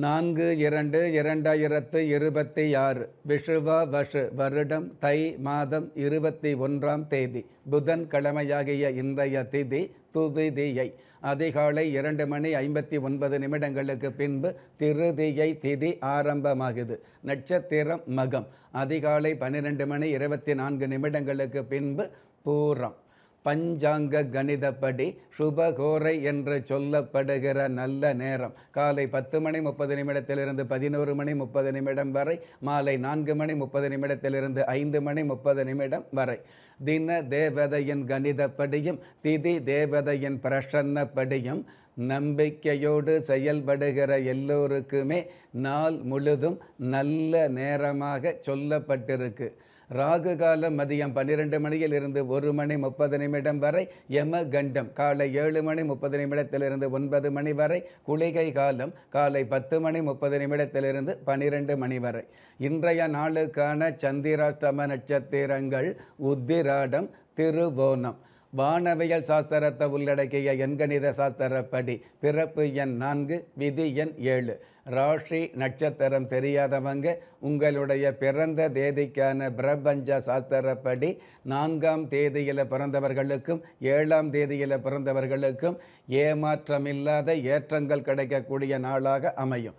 நான்கு இரண்டு இரண்டாயிரத்து இருபத்தி ஆறு விஷுவா வஷு வருடம் தை மாதம் இருபத்தி ஒன்றாம் தேதி புதன் கிழமையாகிய இன்றைய திதி துதிதியை அதிகாலை இரண்டு மணி ஐம்பத்தி ஒன்பது நிமிடங்களுக்கு பின்பு திருதியை திதி ஆரம்பமாகுது. நட்சத்திரம் மகம் அதிகாலை பன்னிரெண்டு மணி இருபத்தி நான்கு நிமிடங்களுக்கு பின்பு பூரம். பஞ்சாங்க கணிதப்படி சுபகோரை என்று சொல்லப்படுகிற நல்ல நேரம். காலை பத்து மணி முப்பது நிமிடத்திலிருந்து பதினோரு மணி முப்பது நிமிடம் வரை மாலை நான்கு மணி முப்பது நிமிடத்திலிருந்து ஐந்து மணி முப்பது நிமிடம் வரை. தின தேவதையின் கணிதப்படியும் திதி தேவதையின் பிரசன்னப்படியும் நம்பிக்கையோடு செயல்படுகிற எல்லோருக்குமே நாள் முழுதும் நல்ல நேரமாக சொல்லப்பட்டிருக்கு. ராகு காலம் மதியம் பன்னிரெண்டு மணியில் இருந்து ஒரு மணி முப்பது நிமிடம் வரை யம கண்டம் காலை ஏழு மணி முப்பது நிமிடத்திலிருந்து ஒன்பது மணி வரை குளிகை காலம். காலை பத்து மணி முப்பது நிமிடத்திலிருந்து பன்னிரெண்டு மணி வரை. இன்றைய நாளுக்கான சந்திராஷ்டம நட்சத்திரங்கள் உத்திராடம் திருவோணம். வானவியல் சாஸ்திரத்தை உள்ளடக்கிய எண்கணித சாஸ்திரப்படி பிறப்பு எண் நான்கு விதி எண் ஏழு. ராஷி நட்சத்திரம் தெரியாதவங்க உங்களுடைய பிறந்த தேதிக்கான பிரபஞ்ச சாஸ்திரப்படி நான்காம் தேதியில் பிறந்தவர்களுக்கும் ஏழாம் தேதியில் பிறந்தவர்களுக்கும் ஏமாற்றமில்லாத ஏற்றங்கள் கிடைக்கக்கூடிய நாளாக அமையும்.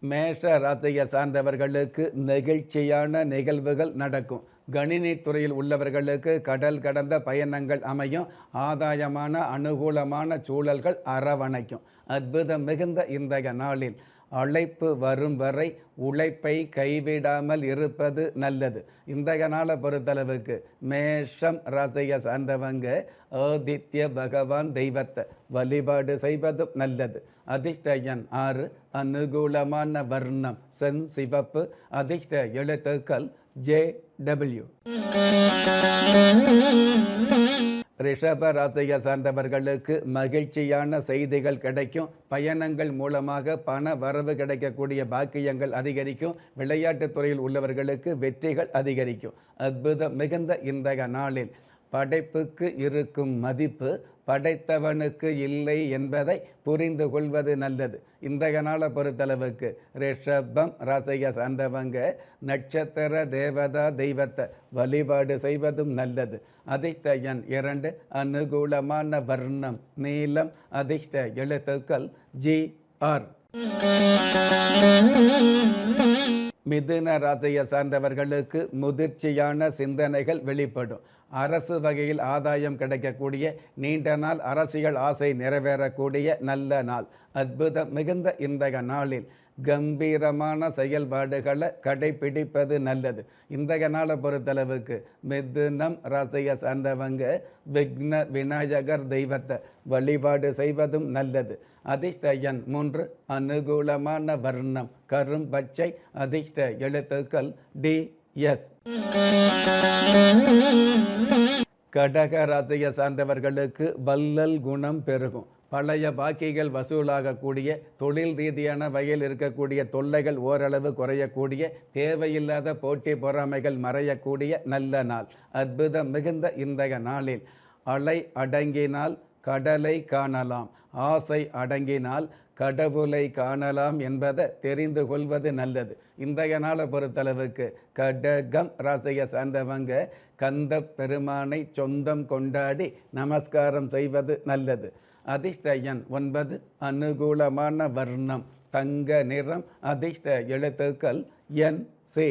மேஷ ராசியை சார்ந்தவர்களுக்கு நெகிழ்ச்சியான நிகழ்வுகள் நடக்கும். கணினி துறையில் உள்ளவர்களுக்கு கடல் கடந்த பயணங்கள் அமையும். ஆதாயமான அனுகூலமான சூழல்கள் அரவணைக்கும். அற்புதம் மிகுந்த இன்றைய நாளில். அழைப்பு வரும் வரை உழைப்பை கைவிடாமல் இருப்பது நல்லது. இன்றைய நாளை பொறுத்தளவுக்கு மேஷம் ராசியை சார்ந்தவங்க ஆதித்ய பகவான் தெய்வத்தை வழிபாடு செய்வதும் நல்லது. அதிர்ஷ்டயன் ஆறு அனுகூலமான வர்ணம் சென் சிவப்பு அதிர்ஷ்ட எழுத்துக்கள் ஜே டபிள்யூ. ரிஷப ராசியை சார்ந்தவர்களுக்கு மகிழ்ச்சியான செய்திகள் கிடைக்கும். பயணங்கள் மூலமாக பண வரவு கிடைக்கக்கூடிய பாக்கியங்கள் அதிகரிக்கும். விளையாட்டுத் துறையில் உள்ளவர்களுக்கு வெற்றிகள் அதிகரிக்கும். அற்புதம் மிகுந்த இன்றைய நாளில். படைப்புக்கு இருக்கும் மதிப்பு படைத்தவனுக்கு இல்லை என்பதை புரிந்து கொள்வது நல்லது. இன்றைய நாளை பொறுத்தளவுக்கு ரிஷபம் ரசைய சார்ந்தவங்க நட்சத்திர தேவதா தெய்வத்தை வழிபாடு செய்வதும் நல்லது. அதிர்ஷ்ட எண் இரண்டு அனுகூலமான வர்ணம் நீளம் அதிர்ஷ்ட எழுத்துக்கள் ஜி ஆர். மிதுன ராசியை சார்ந்தவர்களுக்கு முதிர்ச்சியான சிந்தனைகள் வெளிப்படும். அரசு வகையில் ஆதாயம் கிடைக்கக்கூடிய நீண்ட நாள் அரசியல் ஆசை நிறைவேறக்கூடிய நல்ல நாள். அற்புதம் மிகுந்த இன்றைய நாளில் கம்பீரமான செயல்பாடுகளை கடைபிடிப்பது நல்லது. இன்றைய நாளை பொறுத்தளவுக்கு மிதுனம் ராசியை சார்ந்தவங்க விக்ன விநாயகர் தெய்வத்தை வழிபாடு செய்வதும் நல்லது. அதிர்ஷ்ட எண் மூன்று அனுகூலமான வர்ணம். கரும் பச்சை அதிர்ஷ்ட எழுத்துக்கள் டி எஸ் கடக ராசியை சார்ந்தவர்களுக்கு வல்லல் குணம் பெருகும். பழைய பாக்கிகள் வசூலாகக்கூடிய தொழில் ரீதியான வகையில் இருக்கக்கூடிய தொல்லைகள் ஓரளவு குறையக்கூடிய தேவையில்லாத போட்டி பொறாமைகள் மறையக்கூடிய நல்ல நாள். அற்புதம் மிகுந்த இன்றைய நாளில் அலை அடங்கினால் கடலை காணலாம். ஆசை அடங்கினால் கடவுளை காணலாம் என்பதை தெரிந்து கொள்வது நல்லது. இன்றைய நாளை பொறுத்தளவுக்கு கடகம் ராசியை சார்ந்தவங்க கந்த பெருமானை சொந்தம் கொண்டாடி நமஸ்காரம் செய்வது நல்லது. அதிர்ஷ்டயன் ஒன்பது அனுகூலமான வர்ணம். தங்க நிறம் அதிர்ஷ்ட எழுத்துக்கள் என் சி.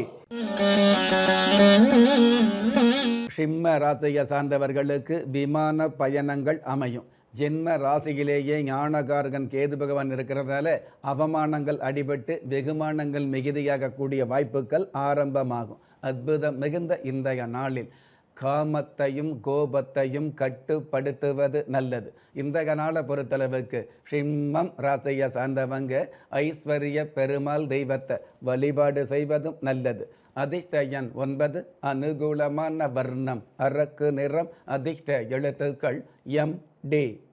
சிம்ம ராசியை சார்ந்தவர்களுக்கு விமான பயணங்கள் அமையும். ஜென்ம ராசியிலேயே ஞானகாரகன் கேது பகவான் இருக்கிறதால அவமானங்கள் அடிபட்டு வெகுமானங்கள் மிகுதியாகக்கூடிய வாய்ப்புகள் ஆரம்பமாகும். அற்புதம் மிகுந்த இன்றைய நாளில் காமத்தையும் கோபத்தையும் கட்டுப்படுத்துவது நல்லது. இன்றைய நாளை பொறுத்தளவுக்கு சிம்மம் ராசியை சார்ந்தவங்க ஐஸ்வர்ய பெருமாள் தெய்வத்தை வழிபாடு செய்வதும் நல்லது. அதிர்ஷ்ட ஒன்பது அனுகூலமான வர்ணம் அரக்கு நிறம் அதிர்ஷ்ட எழுத்துக்கள் எம் டி.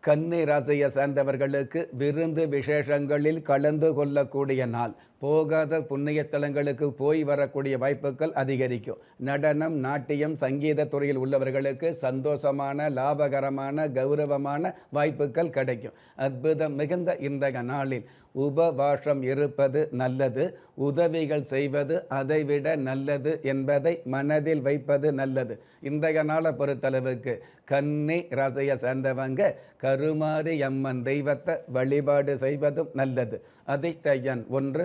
கன்னி ராசியை சார்ந்தவர்களுக்கு விருந்து விசேஷங்களில் கலந்து கொள்ளக்கூடிய நாள். போகாத புண்ணிய தலங்களுக்கு போய் வரக்கூடிய வாய்ப்புகள் அதிகரிக்கும். நடனம் நாட்டியம் சங்கீத துறையில் உள்ளவர்களுக்கு சந்தோஷமான லாபகரமான கௌரவமான வாய்ப்புகள் கிடைக்கும். அற்புதம் மிகுந்த இன்றைய நாளில் உபவாசம் இருப்பது நல்லது உதவிகள் செய்வது அதைவிட நல்லது என்பதை மனதில் வைப்பது நல்லது. இன்றைய நாளை பொறுத்தளவுக்கு கன்னி ரசைய சேர்ந்தவங்க கருமாரி அம்மன் தெய்வத்தை வழிபாடு செய்வதும் நல்லது. அதிர்ஷ்ட எண் ஒன்று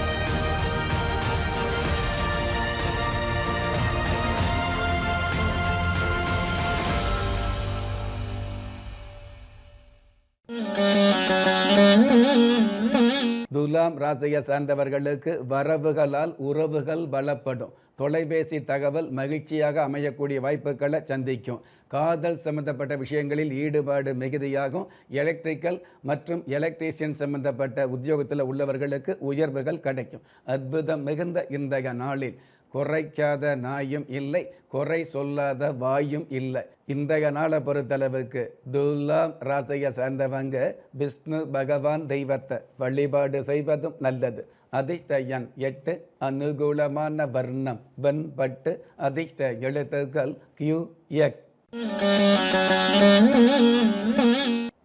துலாம் ராசியை சார்ந்தவர்களுக்கு வரவுகளால் உறவுகள் பலப்படும் தொலைபேசி தகவல் மகிழ்ச்சியாக அமையக்கூடிய வாய்ப்புகளை சந்திக்கும். காதல் சம்பந்தப்பட்ட விஷயங்களில் ஈடுபாடு மிகுதியாகும். எலக்ட்ரிக்கல் மற்றும் எலக்ட்ரீஷியன் சம்பந்தப்பட்ட உத்தியோகத்தில் உள்ளவர்களுக்கு உயர்வுகள் கிடைக்கும். அற்புதம் மிகுந்த இன்றைய நாளில் குறைக்காத நாயும் இல்லை குறை சொல்லாத வாயும் இல்லை. இன்றைய நாளை பொறுத்தளவுக்கு துல்லாம் ராசையை சேர்ந்தவங்க விஷ்ணு பகவான் தெய்வத்தை வழிபாடு செய்வதும் நல்லது. அதிர்ஷ்ட எண் எட்டு அனுகூலமான வர்ணம் வெண்பட்டு அதிர்ஷ்ட எழுத்துக்கள் கியூ எக்ஸ்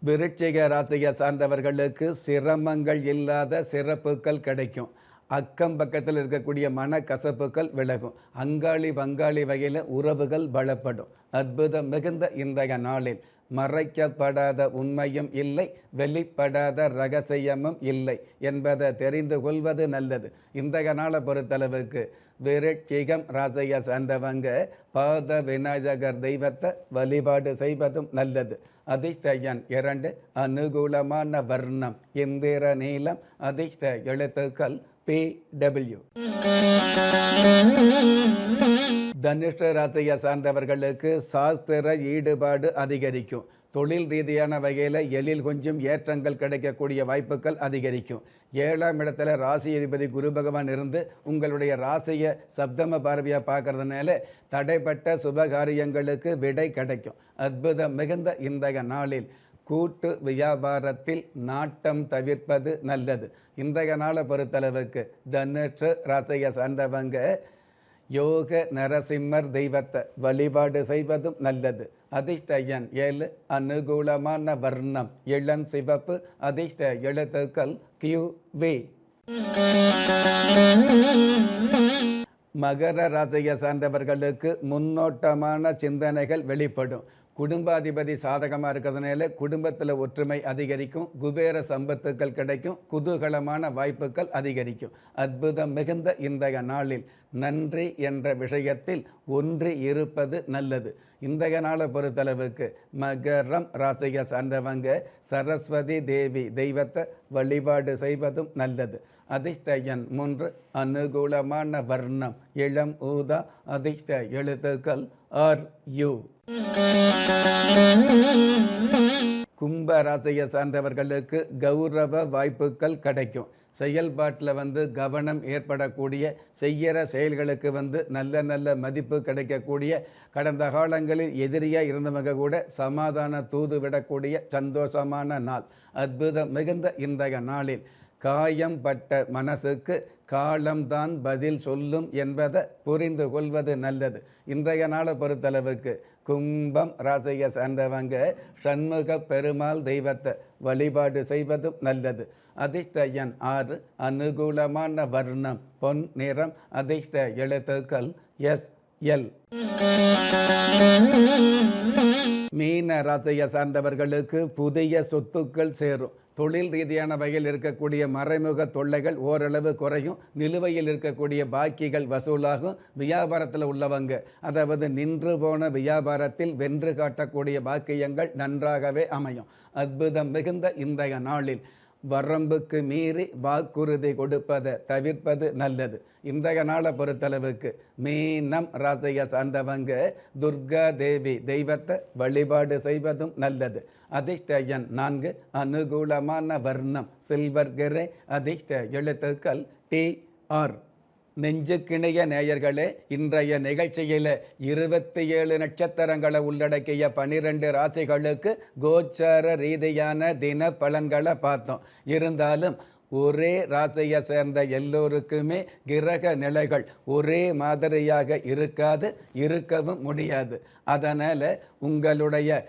விருட்சிக ராசியை சார்ந்தவர்களுக்கு சிரமங்கள் இல்லாத சிறப்புகள் கிடைக்கும். அக்கம் பக்கத்தில் இருக்கக்கூடிய மனக்கசப்புகள் விலகும். அங்காளி வங்காளி வகையில் உறவுகள் பலப்படும் அற்புதம் மிகுந்த இன்றைய நாளில். மறைக்கப்படாத உண்மையும் இல்லை வெளிப்படாத ரகசியமும் இல்லை என்பதை தெரிந்து கொள்வது நல்லது. இன்றைய நாளை பொறுத்தளவுக்கு விருட்சிகம் ராசைய சார்ந்தவங்க பாத விநாயகர் தெய்வத்தை வழிபாடு செய்வதும் நல்லது. அதிர்ஷ்டயன் இரண்டு அனுகூலமான வர்ணம் இந்திர நீளம் அதிர்ஷ்ட எழுத்துக்கள் பி டபிள்யூ தனுஷ ராசியை சார்ந்தவர்களுக்கு சாஸ்திர ஈடுபாடு அதிகரிக்கும். தொழில் ரீதியான வகையில் எழில் கொஞ்சம் ஏற்றங்கள் கிடைக்கக்கூடிய வாய்ப்புகள் அதிகரிக்கும். ஏழாம் இடத்துல ராசி அதிபதி குரு பகவான் இருந்து உங்களுடைய ராசியை சப்தம பார்வையாக பார்க்கறதுனால தடைப்பட்ட சுபகாரியங்களுக்கு விடை கிடைக்கும். அற்புதம் மிகுந்த இன்றைய நாளில். கூட்டு வியாபாரத்தில் நாட்டம் தவிர்ப்பது நல்லது. இன்றைய நாளை பொறுத்தளவுக்கு தனுஷ ராசைய சார்ந்தவங்க யோக நரசிம்மர் தெய்வத்தை வழிபாடு செய்வதும் நல்லது. அதிர்ஷ்டயன் ஏழு அனுகூலமான வர்ணம் இளம் சிவப்பு அதிர்ஷ்ட எழுத்துக்கள் கியூ வி மகர ராசியை சார்ந்தவர்களுக்கு முன்னோட்டமான சிந்தனைகள் வெளிப்படும். குடும்பாதிபதி சாதகமாக இருக்கிறதுனால குடும்பத்தில் ஒற்றுமை அதிகரிக்கும் குபேர சம்பத்துக்கள் கிடைக்கும் குதூகலமான வாய்ப்புகள் அதிகரிக்கும். அற்புதம் மிகுந்த இன்றைய நாளில் நன்றி என்ற விஷயத்தில் ஒன்று இருப்பது நல்லது. இன்றைய நாளை பொறுத்தளவுக்கு மகரம் ராசியை சார்ந்தவங்க சரஸ்வதி தேவி தெய்வத்தை வழிபாடு செய்வதும் நல்லது. அதிர்ஷ்டயன் மூன்று அனுகூலமான வர்ணம் இளம் ஊதா அதிர்ஷ்ட எழுத்துக்கள் ஆர் யூ. கும்ப ராசியை சார்ந்தவர்களுக்கு கௌரவ வாய்ப்புகள் கிடைக்கும். செயல்பாட்டில் வந்து கவனம் ஏற்படக்கூடிய செய்கிற செயல்களுக்கு வந்து நல்ல நல்ல மதிப்பு கிடைக்கக்கூடிய கடந்த காலங்களில் எதிரியாக இருந்தவங்க கூட சமாதான தூது விடக்கூடிய சந்தோஷமான நாள் அற்புதம் மிகுந்த இன்றைய நாளில். காயம் பட்ட மனசுக்கு காலம்தான் பதில் சொல்லும் என்பதை புரிந்து கொள்வது நல்லது. இன்றைய நாளை பொறுத்தளவுக்கு கும்பம் ராசியை சார்ந்தவங்க சண்முக பெருமாள் தெய்வத்தை வழிபாடு செய்வதும் நல்லது. அதிர்ஷ்ட எண் ஆறு அனுகூலமான வர்ணம் பொன் நிறம் அதிர்ஷ்ட எழுத்துக்கள் எஸ் எல். மீன ராசியை சார்ந்தவர்களுக்கு புதிய சொத்துக்கள் சேரும். தொழில் ரீதியான வகையில் இருக்கக்கூடிய மறைமுக தொல்லைகள் ஓரளவு குறையும். நிலுவையில் இருக்கக்கூடிய பாக்கிகள் வசூலாகும். வியாபாரத்தில் உள்ளவங்க அதாவது நின்று போன வியாபாரத்தில் வென்று காட்டக்கூடிய பாக்கியங்கள் நன்றாகவே அமையும். அற்புதம் மிகுந்த இன்றைய நாளில் வரம்புக்கு மீறி வாக்குறுதி கொடுப்பதை தவிர்ப்பது நல்லது. இன்றைய நாளை பொறுத்தளவுக்கு மீனம் ராசியை சார்ந்தவங்க துர்கா தேவி தெய்வத்தை வழிபாடு செய்வதும் நல்லது. அதிர்ஷ்ட எண் நான்கு அனுகூலமான வர்ணம் சில்வர் கிரே அதிர்ஷ்ட எழுத்துக்கள் டி ஆர். நெஞ்சுக்கிணைய நேயர்களே இன்றைய நிகழ்ச்சியில் இருபத்தி ஏழு நட்சத்திரங்களை உள்ளடக்கிய பனிரெண்டு ராசிகளுக்கு கோச்சார ரீதியான தின பலன்களை பார்த்தோம். இருந்தாலும் ஒரே ராசியை சேர்ந்த எல்லோருக்குமே கிரக நிலைகள் ஒரே மாதிரியாக இருக்காது இருக்கவும் முடியாது. அதனால் உங்களுடைய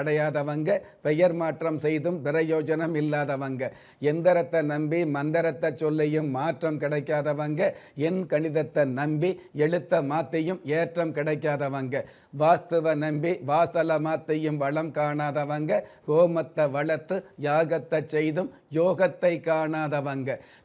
அடையாதவங்க பெயர் மாற்றம் செய்தும் பிரயோஜனம் இல்லாதவங்க. எந்திரத்தை நம்பி மந்திரத்தை சொல்லியும் மாற்றம் கிடைக்காதவங்க என் கணிதத்தை நம்பி எழுத்த மாத்தையும் ஏற்றம் கிடைக்காதவங்க. வாஸ்துவ நம்பி வாசல மாத்தையும் வளம் காணாதவங்க ஹோமத்தை வளர்த்து யாகத்தை செய்தும் யோகத்தை காணாதவங்க.